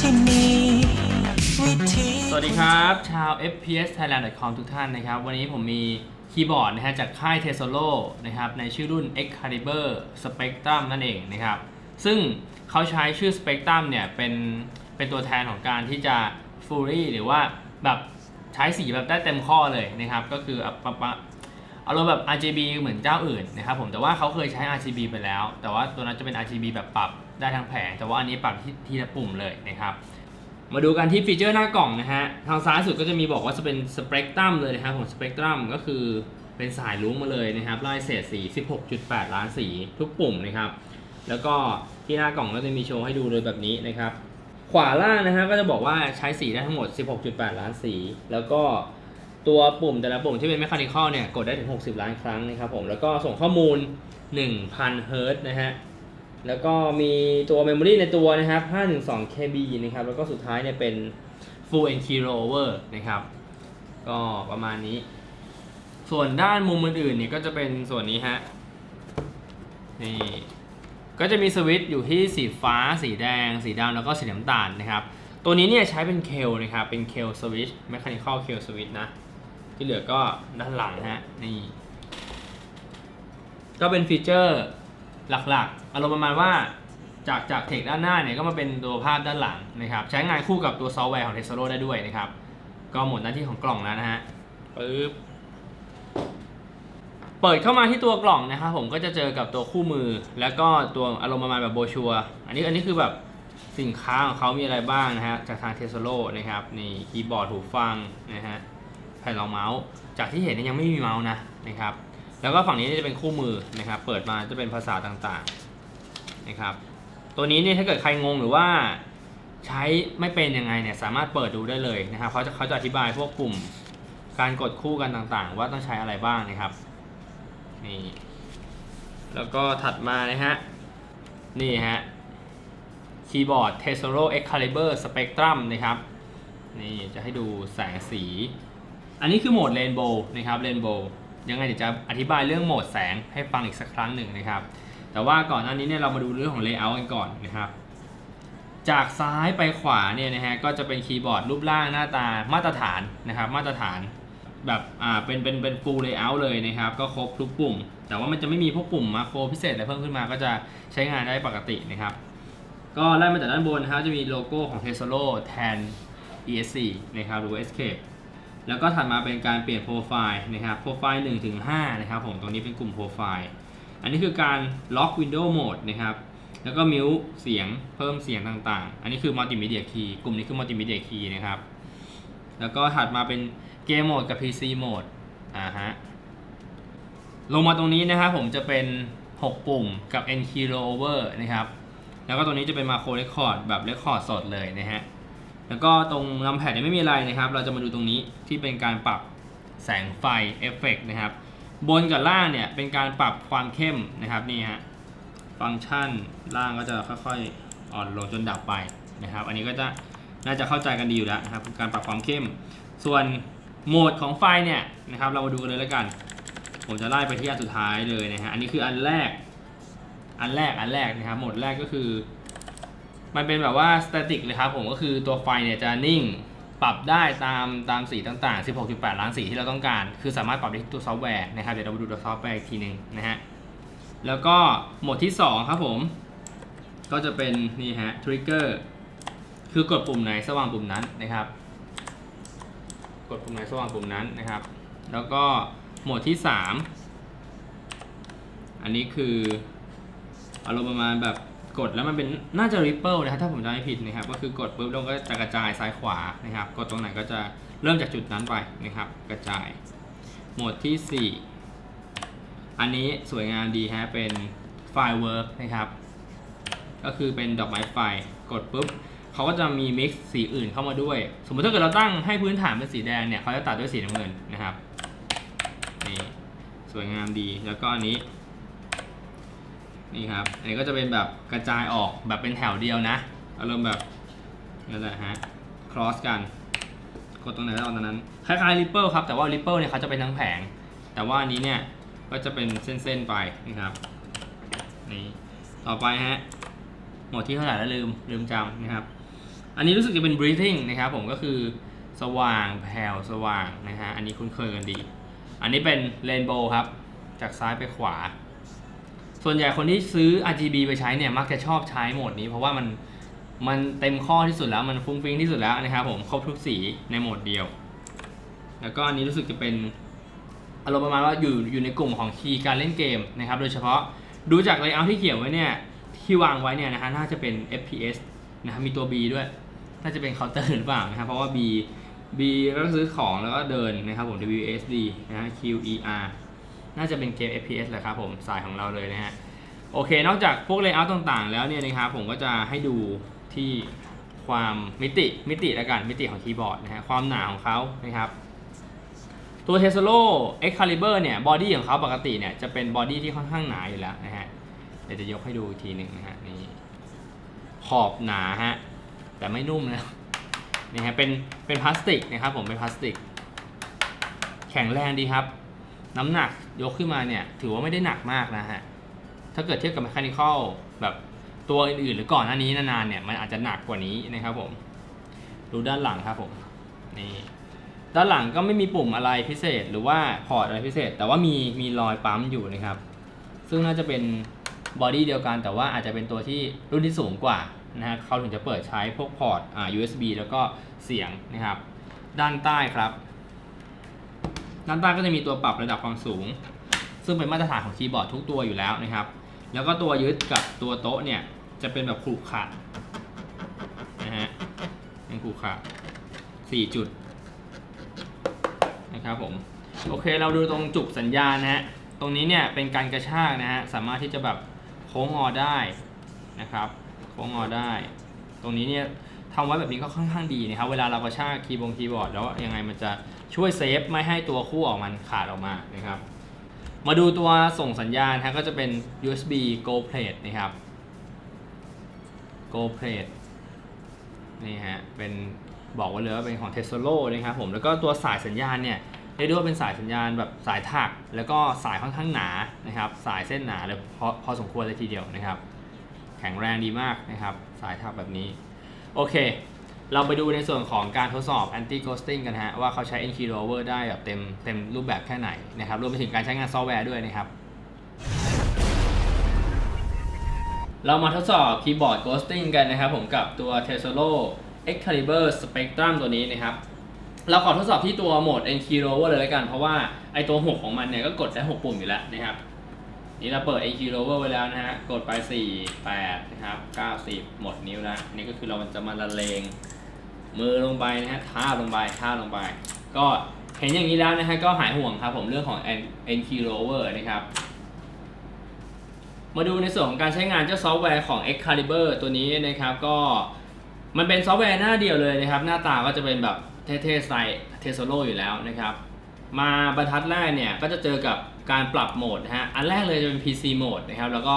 ที่มีวิธีสวัสดีครับ ชาว FPS Thailand.com ทุกท่านนะครับ วันนี้ผมมีคีย์บอร์ดนะฮะจากค่าย t e s o l o นะครับ ในชื่อรุ่น Excalibur Spectrum นั่นเองนะครับ ซึ่งเขาใช้ชื่อ Spectrum เนี่ย เป็นเป็นตัวแทนของการที่จะ Fury หรือว่าแบบใช้สีแบบได้เต็มข้อเลยนะครับ ก็คืออปปะอารมณ์แบบ RGB เหมือนเจ้าอื่นนะครับผมแต่ว่าเขาเคยใช้ RGB ไปแล้ว แต่ว่าตัวนั้นจะเป็น RGB แบบปรับ ได้ทั้งแผง แต่ว่าอันนี้ปรับที่ทีละปุ่มเลยนะครับ มาดูกันที่ฟีเจอร์หน้ากล่องนะฮะ ทางซ้ายสุดก็จะมีบอกว่าจะเป็นสเปกตรัมเลยนะครับผมสเปกตรัมก็คือเป็นสายลุ้งมาเลยนะครับไล่เศษสี 16.8 ล้านสีทุกปุ่มนะครับ แล้วก็ที่หน้ากล่องก็จะมีโชว์ให้ดูเลยแบบนี้นะครับ ขวาล่างนะฮะก็จะบอกว่าใช้สีได้ทั้งหมด 16.8 ล้านสี แล้วก็ตัวปุ่มแต่ละปุ่มที่เป็น m e c h a n i c a l เนี่ยกดได้ถึง 60 ล้านครั้งนะครับผม แล้วก็ส่งข้อมูล 1,000 เฮิร์ตนะฮะ แล้วก็มีตัว Memory ในตัวนะครับ 512 KB นะครับ แล้วก็สุดท้ายเนี่ยเป็น Full and Key Rollover นะครับ ก็ประมาณนี้ ส่วนด้านมุมอื่นๆเนี่ยก็จะเป็นส่วนนี้ฮะ นี่ ก็จะมีสวิตช์อยู่ที่สีฟ้า สีแดง สีดำแล้วก็สีน้ำตาลนะครับ ตัวนี้เนี่ยใช้เป็นเคลนะครับ เป็นเคลสวิตช์ Mechanical เคลสวิตช์นะ ที่เหลือก็ด้านหลังฮะ นี่ ก็เป็นฟีเจอร์ หลักๆ อารมณ์ประมาณว่าจากจากเทคด้านหน้าเนี่ยก็มาเป็นตัวภาพด้านหลังนะครับใช้งานคู่กับตัวซอฟต์แวร์ของ t e s o l o ได้ด้วยนะครับ ก็หมดหน้าที่ของกล่องแล้วนะฮะปึ๊บเปิดเข้ามาที่ตัวกล่องนะครับผมก็จะเจอกับตัวคู่มือ แล้วก็ตัวอารมณ์ประมาณแบบโบชัวอันนี้อันนี้คือแบบสินค้าของเขามีอะไรบ้างนะฮะจากทางเทสโลนะครับนี่คีย์บอร์ดหูฟังนะฮะแผ่นรองเมาส์ จากที่เห็นนี่ยังไม่มีเมาส์นะนะครับ แล้วก็ฝั่งนี้จะเป็นคู่มือนะครับ เปิดมาจะเป็นภาษาต่างๆนะครับ ตัวนี้เนี่ยถ้าเกิดใครงงหรือว่าใช้ไม่เป็นยังไงเนี่ยสามารถเปิดดูได้เลยนะครับเขาจะเขาจะอธิบายพวกปุ่มการกดคู่กันต่างๆ ว่าต้องใช้อะไรบ้างนะครับนี่แล้วก็ถัดมานะฮะนี่ฮะคีย์บอร์ด t e s o r o Excalibur Spectrum นะครับนี่จะให้ดูแสงสี อันนี้คือโหมด Rainbow นะครับ Rainbow ยังไงเดี๋ยวจะอธิบายเรื่องโหมดแสงให้ฟังอีกสักครั้งหนึ่งนะครับ แต่ว่าก่อนหน้านี้เนี่ยเรามาดูเรื่องของ Layout กันก่อนนะครับ จากซ้ายไปขวาเนี่ยนะฮะก็จะเป็นคีย์บอร์ดรูปร่างหน้าตามาตรฐานนะครับ มาตรฐานแบบอ่าเป็นเป็นเป็นฟูลเลเยอร์เลยนะครับ ก็ครบทุกปุ่ม แต่ว่ามันจะไม่มีพวกปุ่มมาโครพิเศษอะไรเพิ่มขึ้นมาก็จะใช้งานได้ปกตินะครับ ก็ไล่มาจากด้านบนนะครับจะมีโลโก้ของ t e s o l o แทน ESC นะครับหรือ Escape แล้วก็ถัดมาเป็นการเปลี่ยนโปรไฟล์นะครับโปรไฟล์1ถึง5นะครับผมตรงนี้เป็นกลุ่มโปรไฟล์อันนี้คือการล็อก Window Mode นะครับแล้วก็มิวเสียงเพิ่มเสียงต่างๆ อันนี้คือ Multimedia Key กลุ่มนี้คือ Multimedia Key นะครับ แล้วก็ถัดมาเป็นเกมโหมดกับ PC โหมดอ่าฮะลงมาตรงนี้นะครับผมจะเป็น 6 ปุ่มกับ N key rollover นะครับ แล้วก็ตรงนี้จะเป็น Macro Record แบบ Record สดเลยนะฮะ แล้วก็ตรงลำแพดเนี่ยไม่มีอะไรนะครับ เราจะมาดูตรงนี้ที่เป็นการปรับแสงไฟเอฟเฟกนะครับ บนกับล่างเนี่ยเป็นการปรับความเข้มนะครับนี่ฮะฟังก์ชันล่างก็จะค่อยๆอ่อนลงจนดับไปนะครับ อันนี้ก็จะน่าจะเข้าใจกันดีอยู่แล้วนะครับการปรับความเข้ม ส่วนโหมดของไฟเนี่ยนะครับ เรามาดูกันเลยแล้วกัน ผมจะไล่ไปที่อันสุดท้ายเลยนะฮะอันนี้คืออันแรกอันแรกอันแรกนะครับโหมดแรกก็คือ มันเป็นแบบว่าสแตติกเลยครับผมก็คือตัวไฟเนี่ยจะนิ่งปรับได้ตามตามสีต่างๆ 16.8 ล้านสีที่เราต้องการ คือสามารถปรับได้ที่ตัวซอฟต์แวร์นะครับ เดี๋ยวเรามาดูตัวซอฟต์แวร์อีกทีหนึ่งนะฮะ แล้วก็โหมดที่ 2 ครับผม ก็จะเป็นนี่ฮะทริกเกอร์คือกดปุ่มไหนสว่างปุ่มนั้นนะครับ กดปุ่มไหนสว่างปุ่มนั้นนะครับ แล้วก็โหมดที่ 3 อันนี้คืออารมณ์ประมาณแบบ กดแล้วมันเป็นน่าจะ Ripple นะครับถ้าผมจำไม่ผิดนะครับก็คือกดปุ๊บล้วก็จะกระจายซ้ายขวานะครับ กดตรงไหนก็จะเริ่มจากจุดนั้นไปนะครับ กระจายโหมดที่ 4 อันนี้สวยงามดีฮะเป็นไฟล์เวิร์กนะครับ ก็คือเป็นดอกไม้ไฟกดปุ๊บเขาก็จะมีมิกซ์สีอื่นเข้ามาด้วย สมมติถ้าเกิดเราตั้งให้พื้นฐานเป็นสีแดงเนี่ยเขาจะตัดด้วยสีน้ำเงินนะครับนี่สวยงามดีแล้วก็อันนี้ นี่ครับ อันนี้ก็จะเป็นแบบกระจายออกแบบเป็นแถวเดียวนะ อารมณ์แบบนั่นแหละฮะ cross กัน กดตรงไหนก็เอาตรงนั้น คล้ายๆ Ripple ครับ แต่ว่า Ripple เนี่ยเขาจะเป็นทั้งแผง แต่ว่าอันนี้เนี่ย ก็จะเป็นเส้นๆไปนะครับ นี่ ต่อไปฮะ หมดที่เท่าไหร่แล้วลืม ลืมจำนะครับ อันนี้รู้สึกจะเป็น breathing นะครับ ผมก็คือสว่างแผ่วสว่างนะฮะ อันนี้คุ้นเคยกันดี อันนี้เป็น rainbow ครับ จากซ้ายไปขวา ส่วนใหญ่คนที่ซื้อ RGB ไปใช้เนี่ยมักจะชอบใช้โหมดนี้ เพราะว่ามันมันเต็มข้อที่สุดแล้วมันฟุ้งฟิ้งที่สุดแล้วนะครับผมครบทุกสีในโหมดเดียว แล้วก็อันนี้รู้สึกจะเป็นอารมณ์ประมาณว่าอยู่อยู่ในกลุ่มของคีย์การเล่นเกมนะครับโดยเฉพาะดูจาก layout ที่เขียนไว้เนี่ยที่วางไว้เนี่ยนะฮะน่าจะเป็น FPS นะครับมีตัว B ด้วย น่าจะเป็นเคาน์เตอร์หรือเปล่านะครับเพราะว่า B B แล้วก็ซื้อของแล้วก็เดินนะครับผม WSD นะฮะ QER น่าจะเป็นเกม FPS แหละครับผมสายของเราเลยนะฮะโอเค นอกจากพวก layout ต่างๆ แล้วเนี่ยนะครับผมก็จะให้ดูที่ความมิติมิติล้วกันมิติของคีย์บอร์ดนะฮะความหนาของเขานะครับตัว t e s l a Excalibur เนี่ยบอดี้ของเขาปกติเนี่ยจะเป็นบอดี้ที่ค่อนข้างหนาอยู่แล้วนะฮะเดี๋ยวจะยกให้ดูทีหนึ่งนะฮะนี่ขอบหนาฮะแต่ไม่นุ่มนะนี่ฮะเป็นเป็นพลาสติกนะครับผมเป็นพลาสติก แข็งแรงดีครับ น้ำหนักยกขึ้นมาเนี่ย ถือว่าไม่ได้หนักมากนะฮะ ถ้าเกิดเทียบกับ mechanical แบบตัวอื่นๆ หรือก่อนหน้านี้นานๆเนี่ยมันอาจจะหนักกว่านี้นะครับผม ดูด้านหลังครับผมนี่ด้านหลังก็ไม่มีปุ่มอะไรพิเศษหรือว่าพอร์ตอะไรพิเศษ แต่ว่ามีมีรอยปั๊มอยู่นะครับ ซึ่งน่าจะเป็นบอดี้เดียวกันแต่ว่าอาจจะเป็นตัวที่รุ่นที่สูงกว่านะฮะเขาถึงจะเปิดใช้พวกพอร์ตอ่า USB แล้วก็เสียงนะครับ ด้านใต้ครับ ด้านใต้ก็จะมีตัวปรับระดับความสูง ซึ่งเป็นมาตรฐานของคีย์บอร์ดทุกตัวอยู่แล้วนะครับ แล้วก็ตัวยึดกับตัวโต๊ะเนี่ยจะเป็นแบบขรุขระนะฮะเป็นขรุขระสี่จุดนะครับผมโอเคเราดูตรงจุกสัญญาณนะฮะตรงนี้เนี่ยเป็นการกระชากนะฮะสามารถที่จะแบบโค้งงอได้นะครับโค้งงอได้ ตรงนี้เนี่ยทำไว้แบบนี้ก็ค่อนข้างดีนะครับเวลาเรากระชากคีย์บงคีย์บอร์ดแล้วยังไงมันจะ ช่วยเซฟไม่ให้ตัวคู่ออกมันขาดออกมานะครับ มาดูตัวส่งสัญญาณฮะก็จะเป็น USB Go Plate นะครับ Go Plate นี่ฮะเป็นบอกไว้เลยว่าเป็นของ t e s l a นะครับผมแล้วก็ตัวสายสัญญาณเนี่ยเรียกได้ว่าเป็นสายสัญญาณแบบสายถัก แล้วก็สายค่อนข้างหนานะครับ สายเส้นหนาเลยพอพอสมควรเลยทีเดียวนะครับ แข็งแรงดีมากนะครับ สายถักแบบนี้ โอเค เราไปดูในส่วนของการทดสอบ anti ghosting กันฮะว่าเขาใช้ n key rover ได้แบบเต็มเต็มรูปแบบแค่ไหนนะครับรวมไปถึงการใช้งานซอฟต์แวร์ด้วยนะครับ เรามาทดสอบคีย์บอร์ด ghosting กันนะครับผมกับตัว t e s l a Excalibur Spectrum ตัวนี้นะครับ เราขอทดสอบที่ตัวโหมด n key rover เลยแล้วกัน เพราะว่าไอตัว6ของมันเนี่ยก็กดได้ 6 ปุ่มอยู่แล้วนะครับนี่เราเปิด n key rover ไว้แล้วนะฮะ กดไป 4 8 นะครับ 9 10 หมดนิ้วแล้ว นี่ก็คือเราจะมาละเลง มือลงไปนะฮะท่าลงไปท่าลงไป ก็เห็นอย่างนี้แล้วนะฮะก็หายห่วงครับผมเรื่องของ n k rover นะครับมาดูในส่วนของการใช้งานเจ้าซอฟต์แวร์ของ Excalibur ตัวนี้นะครับก็มันเป็นซอฟต์แวร์หน้าเดียวเลยนะครับ หน้าตาก็จะเป็นแบบเท่ๆสไตล์เทสโลอยู่แล้วนะครับ มาบรรทัดแรกเนี่ยก็จะเจอกับการปรับโหมดนะฮะอันแรกเลยจะเป็น PC โหมดนะครับแล้วก็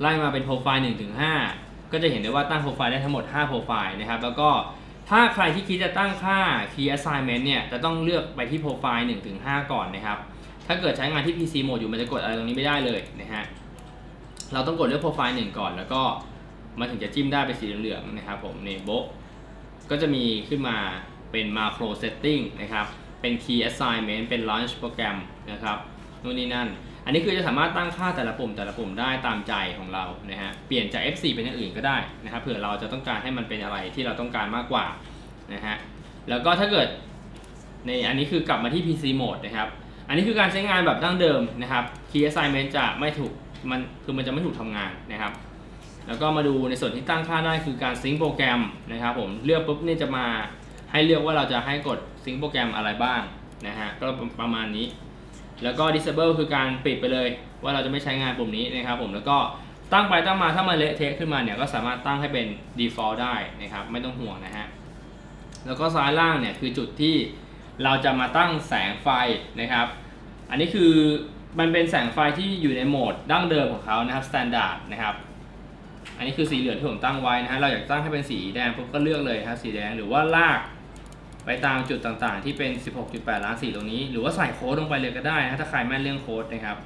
ไล่มาเป็นโปรไฟล์1ถึง5ก็จะเห็นได้ว่าตั้งโปรไฟล์ได้ทั้งหมด 5 โปรไฟล์นะครับแล้วก็ ถ้าใครที่คิดจะตั้งค่า Key Assignment เนี่ย จะต้องเลือกไปที่โปรไฟล์1ถึง5ก่อนนะครับ ถ้าเกิดใช้งานที่ PC โหมดอยู่มันจะกดอะไรตรงนี้ไม่ได้เลยนะฮะ เราต้องกดเลือกโปรไฟล์หนึ่งก่อน แล้วก็มันถึงจะจิ้มได้เป็นสีเหลืองๆนะครับผมนี่โบก็จะมีขึ้นมาเป็น macro setting นะครับ เป็น key assignment เป็น launch โปรแกรมนะครับ นู่นนี่นั่น อันนี้คือจะสามารถตั้งค่าแต่ละปุ่มแต่ละปุ่มได้ตามใจของเรานะฮะ เปลี่ยนจาก F4 เป็นอย่างอื่นก็ได้นะครับ เผื่อเราจะต้องการให้มันเป็นอะไรที่เราต้องการมากกว่านะฮะ แล้วก็ถ้าเกิดในอันนี้คือกลับมาที่ PC mode นะครับ อันนี้คือการใช้งานแบบดั้งเดิมนะครับ key assignment จะไม่ถูก มันคือมันจะไม่ถูกทำงานนะครับ แล้วก็มาดูในส่วนที่ตั้งค่าได้คือการซิงค์โปรแกรมนะครับผม เลือกปุ๊บเนี่ยจะมาให้เลือกว่าเราจะให้กดซิงค์โปรแกรมอะไรบ้างนะฮะ ก็ประมาณนี้ แล้วก็ disable คือการปิดไปเลย ว่าเราจะไม่ใช้งานปุ่มนี้นะครับผมแล้วก็ตั้งไปตั้งมาถ้ามันเละเทะขึ้นมาเนี่ยก็สามารถตั้งให้เป็น default ได้นะครับไม่ต้องห่วงนะฮะแล้วก็ซ้ายล่างเนี่ยคือจุดที่เราจะมาตั้งแสงไฟนะครับ อันนี้คือมันเป็นแสงไฟที่อยู่ในโหมดดั้งเดิมของเขานะครับ standard นะครับ อันนี้คือสีเหลืองที่ผมตั้งไว้นะฮะเราอยากตั้งให้เป็นสีแดงปุ๊บก็เลือกเลยครับสีแดงหรือว่าลาก ไปตามจุดต่างๆ ที่เป็น 16.8 ล้านสีตรงนี้ หรือว่าใส่โค้ดลงไปเลยก็ได้นะถ้าใครแม่นเรื่องโค้ดนะครับ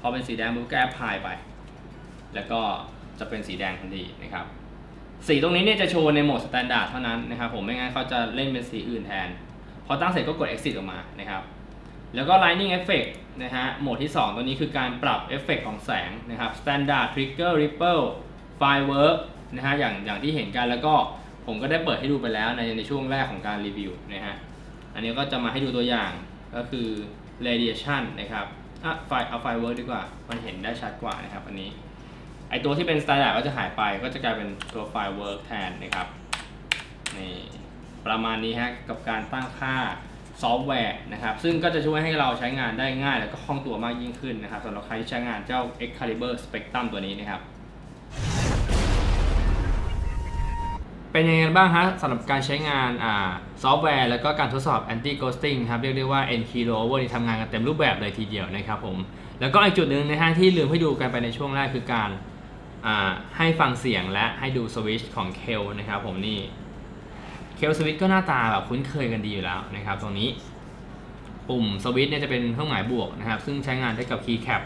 พอเป็นสีแดงปุ๊บก็แอปพลายไป แล้วก็จะเป็นสีแดงทันทีนะครับ สีตรงนี้เนี่ยจะโชว์ในโหมดสแตนดาร์ดเท่านั้นนะครับผมไม่งั้นเขาจะเล่นเป็นสีอื่นแทน พอตั้งเสร็จก็กด exit ออกมานะครับแล้วก็ Lightning Effect นะฮะ โหมดที่ 2 ตัวนี้คือการปรับเอฟเฟกต์ของแสงนะครับ Standard Trigger Ripple Firework นะฮะ อย่างอย่างที่เห็นกันแล้วก็ ผมก็ได้เปิดให้ดูไปแล้วในในช่วงแรกของการรีวิวนะฮะ อันนี้ก็จะมาให้ดูตัวอย่างก็คือ Radiation นะครับอะไฟเอา Firework ดีกว่า มันเห็นได้ชัดกว่านะครับอันนี้ ไอตัวที่เป็น Standard ก็จะหายไป ก็จะกลายเป็นตัว Firework แทนนะครับ นี่ประมาณนี้ฮะกับการตั้งค่าซอฟต์แวร์นะครับ ซึ่งก็จะช่วยให้เราใช้งานได้ง่าย และก็คล่องตัวมากยิ่งขึ้นนะครับสำหรับใครที่ใช้งานเจ้า Excalibur Spectrum ตัวนี้นะครับ เป็นยังไงบ้างฮะสำหรับการใช้งานอ่าซอฟต์แวร์ แล้วก็การทดสอบ anti ghosting ครับเรียกได้ว่า n k e y l o over นี่ทำงานกันเต็มรูปแบบเลยทีเดียวนะครับผม แล้วก็อีกจุดหนึ่งนะฮะที่ลืมให้ดูกันไปในช่วงแรกคือการอ่าให้ฟังเสียงและให้ดูสวิตช์ของเคลนะครับผมนี่เคลสวิตช์ก็หน้าตาแบบคุ้นเคยกันดีอยู่แล้วนะครับ ตรงนี้ปุ่มสวิตช์เนี่ยจะเป็นเครื่องหมายบวกนะครับ ซึ่งใช้งานได้กับคีย์แคป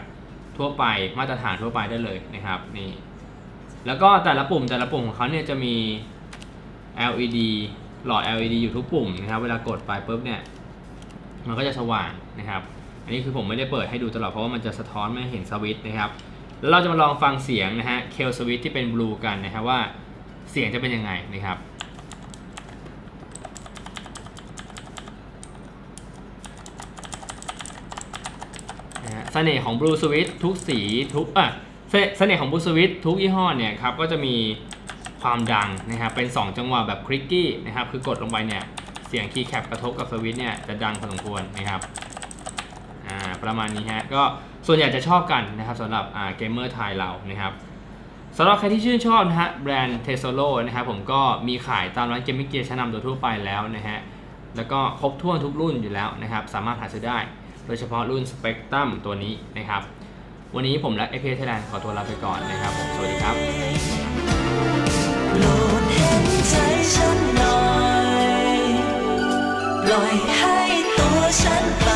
ทั่วไปมาตรฐานทั่วไปได้เลยนะครับนี่แล้วก็แต่ละปุ่มแต่ละปุ่มของเขาเนี่ยจะมี LED หลอด LED อยู่ทุกปุ่มนะครับ เวลากดไปปุ๊บเนี่ย มันก็จะสว่างนะครับ อันนี้คือผมไม่ได้เปิดให้ดูตลอดเพราะว่ามันจะสะท้อนไม่เห็นสวิตช์นะครับ แล้วเราจะมาลองฟังเสียงนะฮะ เคลสวิตที่เป็นบลูกันนะครับว่าเสียงจะเป็นยังไงนะครับนะฮะเสน่ห์ของบลูสวิตทุกสีทุกอะเสเสน่ห์ของบลูสวิตทุกยี่ห้อเนี่ยครับก็จะมี ความดังนะครับเป็น 2 จังหวะแบบคลิกกี้นะครับคือกดลงไปเนี่ยเสียงคีย์แคปกระทบกับสวิตเนี่ยจะดังพอสมควรนะครับอ่าประมาณนี้ฮะก็ส่วนใหญ่จะชอบกันนะครับสำหรับอ่าเกมเมอร์ไทยเรานะครับสำหรับใครที่ชื่นชอบนะฮะแบรนด์เทสโลนะครับผมก็มีขายตามร้านเกมมิ่งเกียร์ชั้นนำโดยทั่วไปแล้วนะฮะแล้วก็ครบถ้วนทุกรุ่นอยู่แล้วนะครับสามารถหาซื้อได้ โดยเฉพาะรุ่น Spectrum ตัวนี้นะครับ วันนี้ผมและ a p ไทยแลนด์ขอตัวลาไปก่อนนะครับผมสวัสดีครับ ปล่อยให้ตัวฉันไป